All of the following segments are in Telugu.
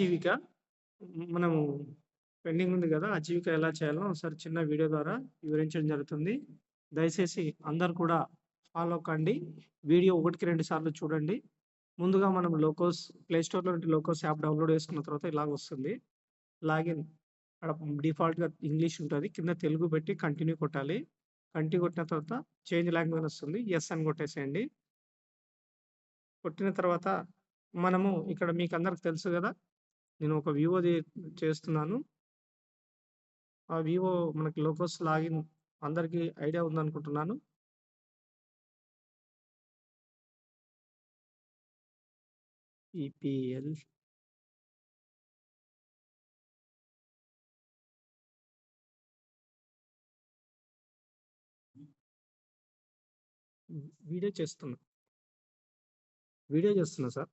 జీవిక మనము పెండింగ్ ఉంది కదా! ఆజీవిక ఎలా చేయాలో ఒకసారి చిన్న వీడియో ద్వారా వివరించడం జరుగుతుంది. దయచేసి అందరు కూడా ఫాలో కండి. వీడియో ఒకటికి రెండు సార్లు చూడండి. ముందుగా మనం లోకోస్ ప్లేస్టోర్లో నుండి లోకోస్ యాప్ డౌన్‌లోడ్ చేసుకున్న తర్వాత ఇలాగ వస్తుంది. లాగిన్ అక్కడ డిఫాల్ట్‌గా ఇంగ్లీష్ ఉంటుంది కింద తెలుగు పెట్టి కంటిన్యూ కొట్టాలి. కంటిన్యూ కొట్టిన తర్వాత చేంజ్ లాంగ్వేజ్ వస్తుంది. ఎస్ అని కొట్టేసేయండి. కొట్టిన తర్వాత మనము ఇక్కడ మీకు అందరికి తెలుసు కదా నేను ఒక వివోది చేస్తున్నాను. ఆ వివో మనకి లోకోస్ లాగిన్ అందరికీ ఐడియా ఉందనుకుంటున్నాను. ఈపీఎల్ వీడియో చేస్తున్నా. వీడియో చేస్తున్నా సార్.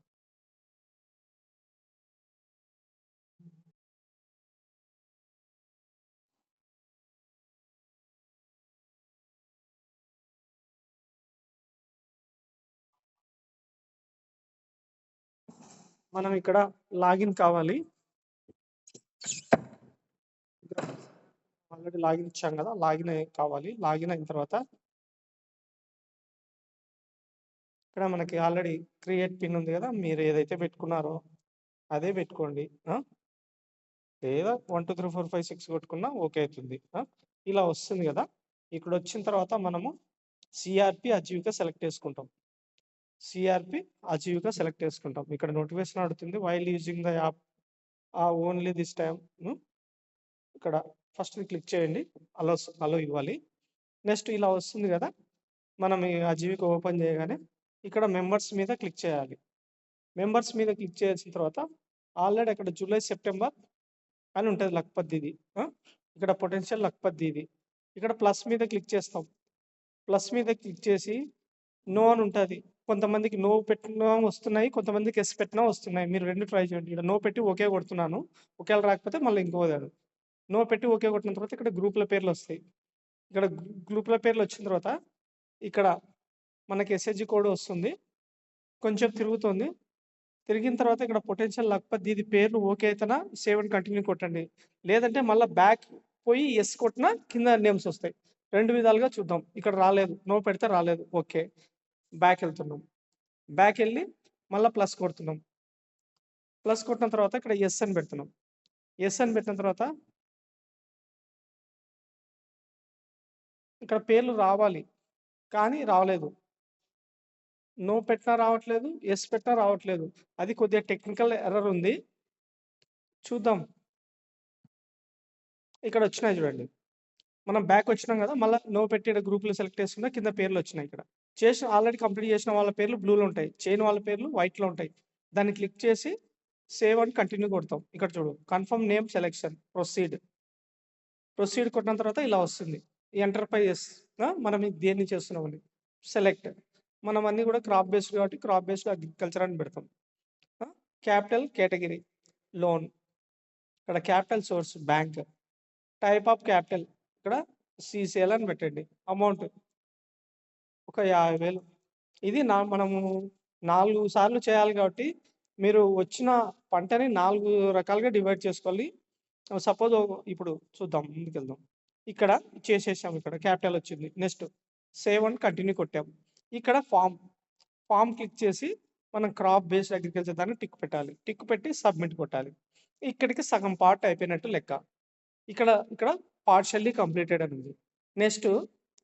మనం ఇక్కడ లాగిన్ కావాలి. ఆల్రెడీ లాగిన్ ఇచ్చాం కదా లాగిన్ కావాలి. లాగిన్ అయిన తర్వాత ఇక్కడ మనకి ఆల్రెడీ క్రియేట్ పిన్ ఉంది కదా మీరు ఏదైతే పెట్టుకున్నారో అదే పెట్టుకోండి. లేదా 1, 2, 3, 4, 5, 6 కొట్టుకున్నా ఓకే అవుతుంది ఇలా వస్తుంది కదా ఇక్కడ వచ్చిన తర్వాత మనము సిఆర్పి అజీవిక సెలెక్ట్ చేసుకుంటాం. సిఆర్పి అజీవ్గా సెలెక్ట్ చేసుకుంటాం. ఇక్కడ నోటిఫికేషన్ అడుగుతుంది. వైల్ యూజింగ్ ద యాప్ ఆ ఓన్లీ దిస్ టైమ్ ఇక్కడ ఫస్ట్ క్లిక్ చేయండి. అలో అలో ఇవ్వాలి. నెక్స్ట్ ఇలా వస్తుంది కదా మనం అజీవిక ఓపెన్ చేయగానే ఇక్కడ మెంబర్స్ మీద క్లిక్ చేయాలి. మెంబర్స్ మీద క్లిక్ చేసిన తర్వాత ఆల్రెడీ అక్కడ జూలై, సెప్టెంబర్ అని ఉంటుంది లక్పతిది. ఇక్కడ పొటెన్షియల్ లక్పతిది. ఇక్కడ ప్లస్ మీద క్లిక్ చేస్తాం. ప్లస్ మీద క్లిక్ చేసి నో అని ఉంటుంది కొంతమందికి నో పెట్టినా వస్తున్నాయి. కొంతమందికి ఎస్ పెట్టినా వస్తున్నాయి. మీరు రెండు ట్రై చేయండి. ఇక్కడ నో పెట్టి ఓకే కొడుతున్నాను. ఒకవేళ రాకపోతే మళ్ళీ ఇంకోదాడు. నో పెట్టి ఓకే కొట్టిన తర్వాత ఇక్కడ గ్రూప్‌ల పేర్లు వస్తాయి ఇక్కడ గ్రూప్ల పేర్లు వచ్చిన తర్వాత ఇక్కడ మనకి ఎస్‌హెచ్ కోడ్ వస్తుంది. కొంచెం తిరుగుతుంది. తిరిగిన తర్వాత ఇక్కడ పొటెన్షియల్ లేకపోతే ఇది పేర్లు ఓకే అయితేనా సేవ్ అండ్ కంటిన్యూ కొట్టండి. లేదంటే మళ్ళీ బ్యాక్ పోయి ఎస్ కొట్టినా కింద నేమ్స్ వస్తాయి. రెండు విధాలుగా చూద్దాం. ఇక్కడ రాలేదు. నో పెడితే రాలేదు. ఓకే. బ్యాక్ వెళ్తున్నాం బ్యాక్ వెళ్ళి మళ్ళీ ప్లస్ కొడుతున్నాం. ప్లస్ కొట్టిన తర్వాత ఇక్కడ ఎస్ అని పెడుతున్నాం. ఎస్ అని పెట్టిన తర్వాత ఇక్కడ పేర్లు రావాలి. కానీ రావలేదు నో పెట్టినా రావట్లేదు. ఎస్ పెట్టినా రావట్లేదు. అది కొద్దిగా టెక్నికల్ ఎర్రర్ ఉంది. చూద్దాం. ఇక్కడ వచ్చినాయి చూడండి. మనం బ్యాక్ వచ్చినాం కదా మళ్ళీ నో పెట్టి ఈడ సెలెక్ట్ చేసుకున్నా కింద పేర్లు వచ్చినాయి ఇక్కడ. చేసిన ఆల్రెడీ కంప్లీట్ చేసిన వాళ్ళ పేర్లు బ్లూలో ఉంటాయి. చేయని వాళ్ళ పేర్లు వైట్‌లో ఉంటాయి. దాన్ని క్లిక్ చేసి సేవ్ అండ్ కంటిన్యూ కొడతాం. ఇక్కడ చూడు confirm name selection proceed. Proceed కొట్టిన తర్వాత ఇలా వస్తుంది. ఎంటర్ మనం దేన్ని దేన్ని చేస్తున్నామని. సెలెక్ట్. మనం అన్నీ కూడా క్రాప్ బేస్డ్ కాబట్టి క్రాప్ బేస్డ్ అగ్రికల్చర్ అని పెడతాం. Capital category loan. ఇక్కడ capital source bank. Type of capital ఇక్కడ సీసీఎల్ అని పెట్టండి. అమౌంట్ ఒక యాభై వేలు ఇది నా మనము నాలుగు సార్లు చేయాలి కాబట్టి మీరు వచ్చిన పంటని నాలుగు రకాలుగా డివైడ్ చేసుకోవాలి. సపోజ్ ఇప్పుడు చూద్దాం ముందుకెళ్దాం. ఇక్కడ చేసేసాం ఇక్కడ క్యాపిటల్ వచ్చింది. నెక్స్ట్ సేవ్ అండ్ కంటిన్యూ కొట్టాం. ఇక్కడ ఫామ్ ఫామ్ క్లిక్ చేసి మనం క్రాప్ బేస్డ్ అగ్రికల్చర్ దాన్ని టిక్ పెట్టాలి. టిక్ పెట్టి సబ్మిట్ కొట్టాలి. ఇక్కడికి సగం పార్ట్ అయిపోయినట్టు లెక్క. ఇక్కడ ఇక్కడ పార్షల్లీ కంప్లీటెడ్ అని ఉంది. నెక్స్ట్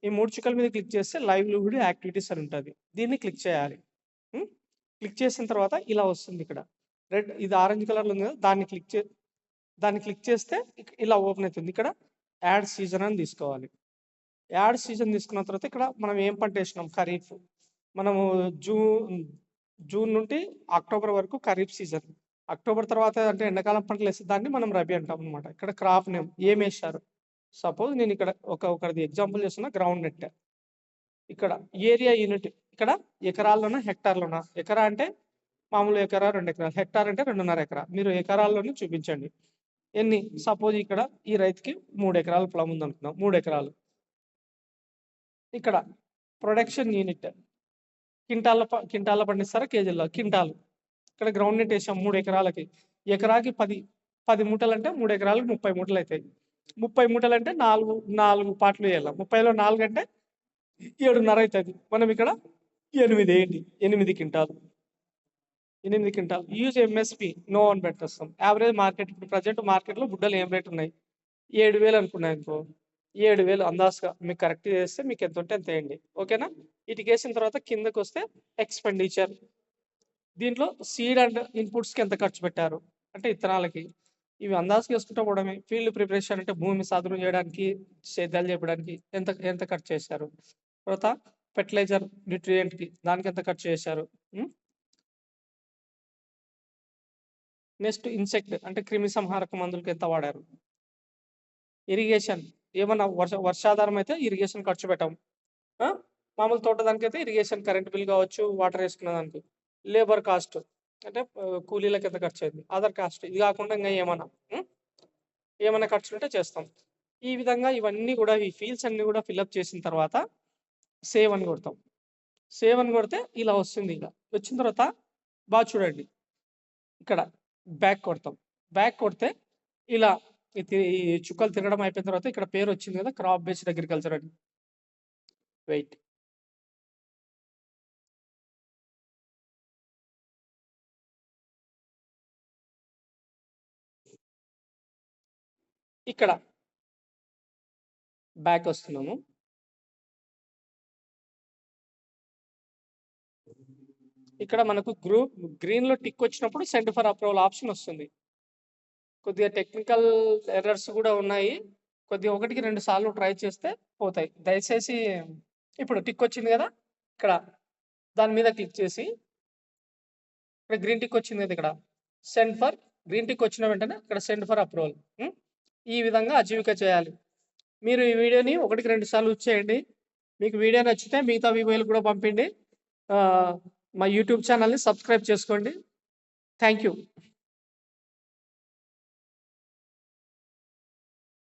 ఈ మూడు చుక్కల మీద క్లిక్ చేస్తే లైవ్లీహుడ్ యాక్టివిటీస్ అని ఉంటుంది దీన్ని క్లిక్ చేయాలి. క్లిక్ చేసిన తర్వాత ఇలా వస్తుంది ఇక్కడ. రెడ్ ఇది ఆరెంజ్ కలర్‌లో ఉంది కదా! దాన్ని క్లిక్ చే దాన్ని క్లిక్ చేస్తే ఇలా ఓపెన్ అవుతుంది ఇక్కడ యాడ్ సీజన్ అని తీసుకోవాలి. యాడ్ సీజన్ తీసుకున్న తర్వాత ఇక్కడ మనం ఏం పంట వేసినాం ఖరీఫ్. మనము జూన్ జూన్ నుండి అక్టోబర్ వరకు ఖరీఫ్ సీజన్. అక్టోబర్ తర్వాత అంటే ఎండాకాలం పంటలు వేస్తే దాన్ని మనం రబీ అంటాం అనమాట ఇక్కడ క్రాప్ నేమ్ ఏం వేశారు సపోజ్ నేను ఇక్కడ ఒక ఒకరిది ఎగ్జాంపుల్ చేస్తున్నా గ్రౌండ్ నెట్. ఇక్కడ ఏరియా యూనిట్ ఇక్కడ ఎకరాల్లోనా? హెక్టార్‌లోనా? ఎకరా అంటే మామూలు ఎకరా, రెండు ఎకరాలు. హెక్టార్ అంటే 2.5 ఎకరా. మీరు ఎకరాల్లోనే చూపించండి. ఎన్ని సపోజ్ ఇక్కడ ఈ రైతుకి మూడు ఎకరాల పొలం ఉందనుకుందాం. 3 ఎకరాలు. ఇక్కడ ప్రొడక్షన్ యూనిట్. క్వింటాల్‌లో ప క్వింటాల్‌లో పండిస్తారా? కేజీల్లో? కింటాలు ఇక్కడ గ్రౌండ్ నెట్ వేసాం మూడు ఎకరాలకి. ఎకరాకి పది పది మూటలు అంటే మూడు ఎకరాలకు ముప్పై మూటలు అవుతాయి ముప్పై మూటలు అంటే నాలుగు నాలుగు పాటలు వేయాలి. ముప్పైలో నాలుగు అంటే ఏడున్నర అవుతుంది మనం ఇక్కడ ఎనిమిది వేయండి ఎనిమిది క్వింటాలు. ఎనిమిది క్వింటాల్. యూజ్ ఎంఎస్పి నో అని పెట్టేస్తాం యావరేజ్ మార్కెట్ ఇప్పుడు ప్రజెంట్ మార్కెట్లో బుడ్డలు ఏం రేట్ ఉన్నాయి? ఏడు వేలు అనుకున్నాయి అనుకో ఏడు వేలు అందాజుగా మీకు కరెక్ట్ చేస్తే మీకు ఎంత ఉంటే ఎంత వేయండి. ఓకేనా ఇటుకేసిన తర్వాత కిందకు వస్తే ఎక్స్పెండిచర్ దీంట్లో సీడ్ అండ్ ఇన్పుట్స్కి ఎంత ఖర్చు పెట్టారు? అంటే ఇత్తనాలకి. ఇవి అందాజు చేసుకుంటూ పోవడమే. ఫీల్డ్ ప్రిపరేషన్ అంటే భూమి సాధన చేయడానికి సేద్యాలు చేయడానికి ఎంత ఎంత ఖర్చు చేశారు? తర్వాత ఫెర్టిలైజర్ న్యూట్రియంట్కి దానికి ఎంత ఖర్చు చేశారు? నెక్స్ట్ ఇన్సెక్ట్ అంటే క్రిమి సంహారక మందులకి ఎంత వాడారు? ఇరిగేషన్. ఏమన్నా వర్ష వర్షాధారం అయితే ఇరిగేషన్ ఖర్చు పెట్టాం. మామూలు తోట దానికి అయితే ఇరిగేషన్ కరెంట్ బిల్ కావచ్చు వాటర్ వేసుకున్న దానికి లేబర్ కాస్ట్. అంటే ఆ, కూలీలకు ఎంత ఖర్చు అయింది అదర్ కాస్ట్ ఇది కాకుండా ఇంకా ఏమన్నా ఏమైనా ఖర్చులు ఉంటే చేస్తాం. ఈ విధంగా ఇవన్నీ కూడా ఈ ఫీల్డ్స్ అన్నీ కూడా ఫిల్అప్ చేసిన తర్వాత సేవ్ అని కొడతాం. సేవ్ అని కొడితే ఇలా వస్తుంది ఇలా వచ్చిన తర్వాత బాగా చూడండి. ఇక్కడ బ్యాక్ కొడతాం. బ్యాక్ కొడితే ఇలా ఈ ఈ చుక్కలు తిరగడం అయిపోయిన తర్వాత ఇక్కడ పేరు వచ్చింది కదా క్రాప్ బేస్డ్ అగ్రికల్చర్ అని. వెయిట్. ఇక్కడ బ్యాక్ వస్తున్నాము. ఇక్కడ మనకు గ్రూప్ గ్రీన్లో టిక్ వచ్చినప్పుడు సెండ్ ఫర్ అప్రూవల్ ఆప్షన్ వస్తుంది. కొద్దిగా టెక్నికల్ ఎర్రర్స్ కూడా ఉన్నాయి. కొద్దిగా ఒకటికి రెండు సార్లు ట్రై చేస్తే పోతాయి. దయచేసి ఇప్పుడు టిక్ వచ్చింది కదా ఇక్కడ దాని మీద క్లిక్ చేసి ఇక్కడ గ్రీన్ టిక్ వచ్చింది కదా ఇక్కడ. సెండ్ ఫర్ గ్రీన్ టిక్ వచ్చిన వెంటనే ఇక్కడ సెండ్ ఫర్ అప్రూవల్ ఈ విధంగా అజీవిక చేయాలి. మీరు ఈ వీడియోని ఒకటికి రెండు సార్లు చేయండి. మీకు వీడియో నచ్చితే మిగతా వీడియోలు కూడా పంపిండి. మా యూట్యూబ్ ఛానల్ని సబ్స్క్రైబ్ చేసుకోండి. Thank you.